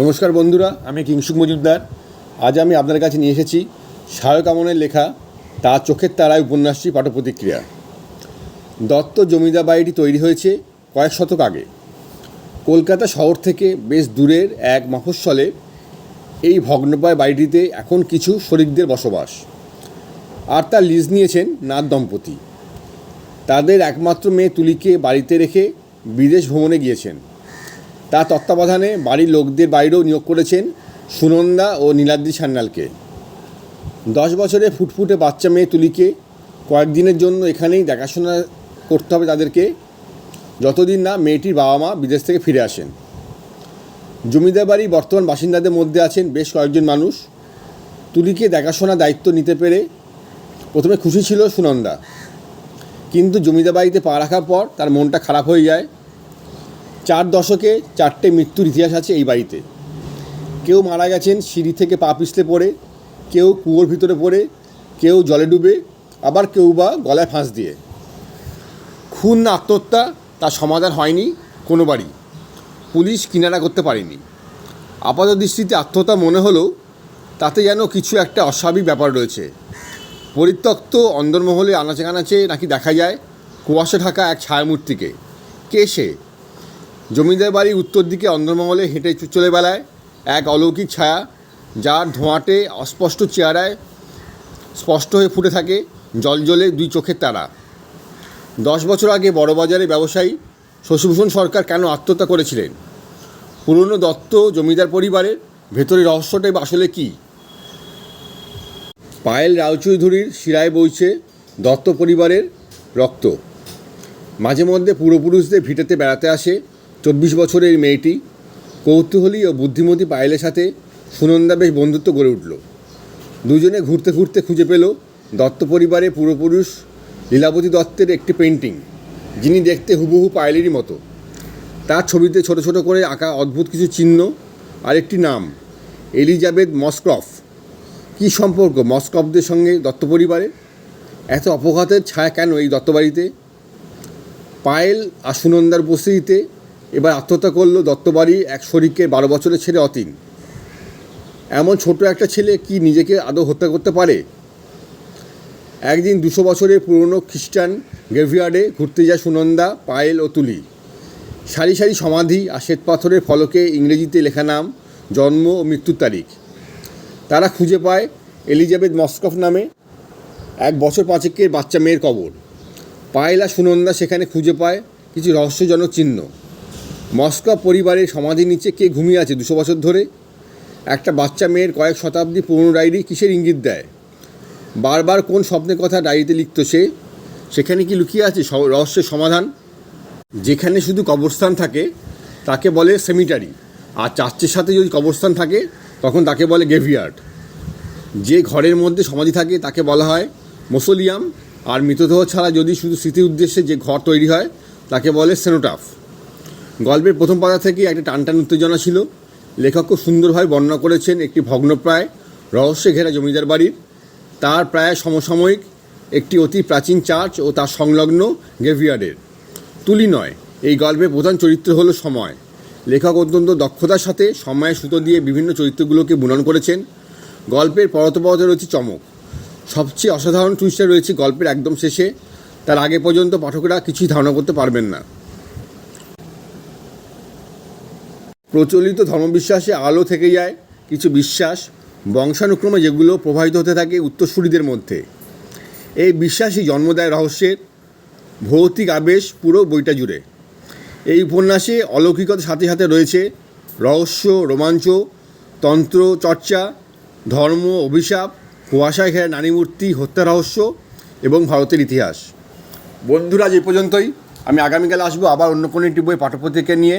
নমস্কার বন্ধুরা, আমি কিংসুক মজুমদার। আজ আমি আপনার কাছে নিয়ে এসেছি সায়ক আমনের লেখা তার চোখের তারায় উপন্যাসটি পাঠ প্রতিক্রিয়া দত্ত জমিদার বাড়িটি তৈরি হয়েছে কয়েক শতক আগে। কলকাতা শহর থেকে বেশ দূরের এক মফস্বলে এই ভগ্নপ্রায় বাড়িটিতে এখন কিছু শরিকদের বসবাস। আর তার লিজ নিয়েছেন নাথ দম্পতি। তাদের একমাত্র মেয়ে তুলিকে বাড়িতে রেখে বিদেশ ভ্রমণে গিয়েছেন। তার তত্ত্বাবধানে বাড়ির লোকদের বাইরেও নিয়োগ করেছেন সুনন্দা ও নীলাদ্রি সান্যালকে। দশ বছরে ফুটফুটে বাচ্চা মেয়ে তুলিকে কয়েকদিনের জন্য এখানেই দেখাশোনা করতে হবে তাদেরকে, যতদিন না মেয়েটির বাবা মা বিদেশ থেকে ফিরে আসেন। জমিদার বাড়ি বর্তমান বাসিন্দাদের মধ্যে আছেন বেশ কয়েকজন মানুষ। তুলিকে দেখাশোনা দায়িত্ব নিতে পেরে প্রথমে খুশি ছিল সুনন্দা। কিন্তু জমিদার বাড়িতে পা রাখার পর তার মনটা খারাপ হয়ে যায়। চার দশকে চারটে মৃত্যুর ইতিহাস আছে এই বাড়িতে। কেউ মারা গেছেন, সিঁড়ি থেকে পা পিছলে পড়ে, কেউ কুয়োর ভিতরে পড়ে, কেউ জলে ডুবে, আবার কেউ বা গলায় ফাঁস দিয়ে। খুন না আত্মহত্যা তার সমাধান হয়নি কোনো বাড়ি। পুলিশ কিনারা করতে পারেনি। আপাত দৃষ্টিতে আত্মহত্যা মনে হলেও তাতে যেন কিছু একটা অস্বাভাবিক ব্যাপার রয়েছে। পরিত্যক্ত অন্দরমহলে আনাচে কানাচে নাকি দেখা যায়, কুয়াশা ঢাকা এক ছায়ামূর্তিকে। কে সে? জমিদার বাড়ির উত্তর দিকে অন্দরমহলে হেঁটে চলে বেড়ায় এক অলৌকিক ছায়া, যার ধোঁয়াটে অস্পষ্ট চেহারায় স্পষ্ট হয়ে ফুটে থাকে জলজলে দুই চোখের তারা। দশ বছর আগে বড়বাজারে ব্যবসায়ী শশীভূষণ সরকার কেন আত্মহত্যা করেছিলেন? পুরনো দত্ত জমিদার পরিবারের ভেতরে রহস্যটাই আসলে কী? পায়েল রায়চৌধুরীর শিরায় বইছে দত্ত পরিবারের রক্ত। মাঝে মধ্যে পূর্বপুরুষদের ভিটেতে বেড়াতে আসে চব্বিশ বছরের মেয়েটি কৌতূহলী ও বুদ্ধিমতী পায়েলের সাথে সুনন্দা বেশ বন্ধুত্ব গড়ে উঠল। দুজনে ঘুরতে ঘুরতে খুঁজে পেল দত্ত পরিবারে পূর্বপুরুষ লীলাবতী দত্তের একটি পেন্টিং যিনি দেখতে হুবহু পায়েলেরই মতো। তার ছবিতে ছোট ছোট করে আঁকা অদ্ভুত কিছু চিহ্ন আর একটি নাম, এলিজাবেথ মস্কফ কী সম্পর্ক মস্কফদের সঙ্গে দত্ত পরিবারে এত অপঘাতের ছায়া কেন এই দত্তবাড়িতে? পায়েল আর সুনন্দার উপস্থিতিতে এবার আত্মহত্যা করল দত্তবাড়ি এক শরিকের বারো বছরের ছেলে অতীন। এমন ছোট একটা ছেলে কি নিজেকে আদৌ হত্যা করতে পারে? একদিন দুশো বছরের পুরনো খ্রিস্টান গ্রেভিয়ার্ডে ঘুরতে যায় সুনন্দা, পায়েল ও তুলি। সারি সারি সমাধি আর শ্বেতপাথরের ফলকে ইংরেজিতে লেখা নাম, জন্ম ও মৃত্যুর তারিখ। তারা খুঁজে পায় এলিজাবেথ মস্কফ নামে এক বছর পাঁচেকের বাচ্চা মেয়ের কবর। পায়েলা সুনন্দা সেখানে খুঁজে পায় কিছু রহস্যজনক চিহ্ন। মস্কো পরিবারের সমাধি নিচে কে ঘুমিয়ে আছে দুশো বছর ধরে? একটা বাচ্চা মেয়ের কয়েক শতাব্দী পুরনো ডায়েরি কিসের ইঙ্গিত দেয়? বারবার কোন স্বপ্নের কথা ডায়েরিতে লিখত সে? সেখানে কি লুকিয়ে আছে রহস্যের সমাধান? যেখানে শুধু কবরস্থান থাকে, তাকে বলে সেমিটারি। আর চার্চের সাথে যদি কবরস্থান থাকে, তখন তাকে বলে গেভিয়ার্ড যে ঘরের মধ্যে সমাধি থাকে, তাকে বলা হয় মোসোলিয়াম। আর মৃতদেহ ছাড়া যদি শুধু স্মৃতির উদ্দেশ্যে যে ঘর তৈরি হয়, তাকে বলে সেনোটাফ। গল্পের প্রথম পাতা থেকেই একটা টানটান উত্তেজনা ছিল। লেখক খুব সুন্দরভাবে বর্ণনা করেছেন একটি ভগ্নপ্রায়, রহস্যে ঘেরা জমিদার বাড়ির তার প্রায় সমসাময়িক একটি অতি প্রাচীন চার্চ ও তার সংলগ্ন গেভিয়ার্ডের তুলি নয়, এই গল্পের প্রধান চরিত্র হলো সময়। লেখক অত্যন্ত দক্ষতার সাথে সময়ের সুতো দিয়ে বিভিন্ন চরিত্রগুলোকে বুনন করেছেন। গল্পের পরতপরতে রয়েছে চমক। সবচেয়ে অসাধারণ টুইস্টটা রয়েছে গল্পের একদম শেষে। তার আগে পর্যন্ত পাঠকরা কিছুই ধারণা করতে পারবেন না। প্রচলিত ধর্মবিশ্বাসে আলো থেকে যায়, কিছু বিশ্বাস, বংশানুক্রমে যেগুলো প্রবাহিত হতে থাকে উত্তরসূরিদের মধ্যে। এই বিশ্বাসই জন্ম দেয় রহস্যের ভৌতিক আবেশ পুরো বইটা জুড়ে। এই উপন্যাসে অলৌকিকতার সাথে সাথে রয়েছে রহস্য, রোমাঞ্চ, তন্ত্র, চর্চা, ধর্ম, অভিশাপ, কুয়াশায় ঘেরা নারী মূর্তি, হত্যা রহস্য এবং ভারতের ইতিহাস। বন্ধুরা এই পর্যন্তই। আমি আগামীকাল আসব আবার অন্য কোনো একটি বই পাঠ্যপত্রিকা নিয়ে।